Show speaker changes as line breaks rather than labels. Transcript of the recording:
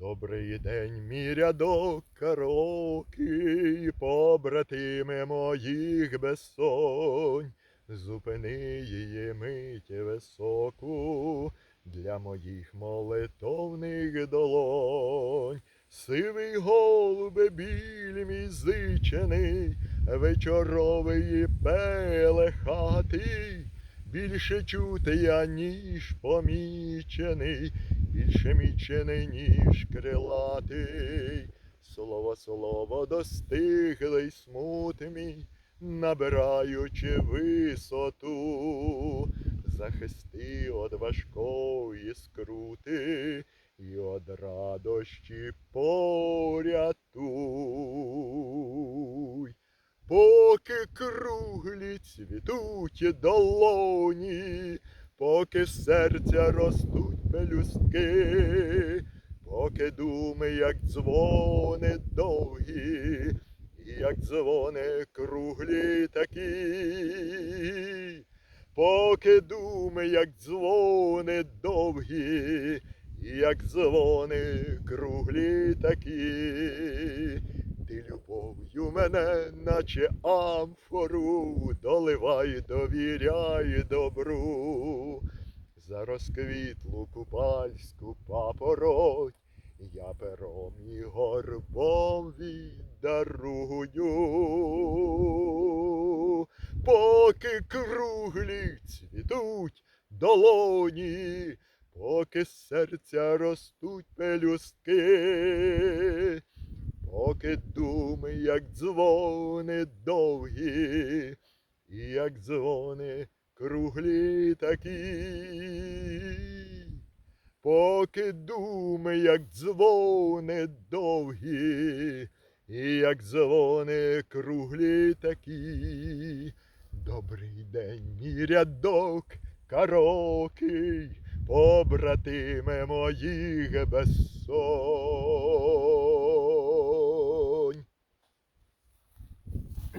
Добрий день, мій рядок караоки, побратими моїх безсонь, зупини її мить високу для моїх молитовних долонь. Сивий голубе біль мій зичений, вечоровий пелехатий, більше чути я, ніж помічений, більше мічений, ніж крилатий. Слово, слово достиглий смут мій, набираючи висоту, захисти од важкої скрути і од радощі порятуй. Поки круглі цвітуть долоні, поки з серця ростуть пелюстки, поки думи, як дзвони довгі, як дзвони круглі такі, поки думи, як дзвони довгі, як дзвони круглі такі. Ти любов'ю мене, наче амфору, доливай, довіряй добру. За розквітлу купальську папороть я пером і горбом віддарую. Поки круглі цвітуть долоні, поки з серця ростуть пелюстки, поки думи, як дзвони довгі, і як дзвони круглі такі, поки думи, як дзвони довгі, і як дзвони круглі такі. Добрий день, мій рядок карокий, побратиме моїх безсон.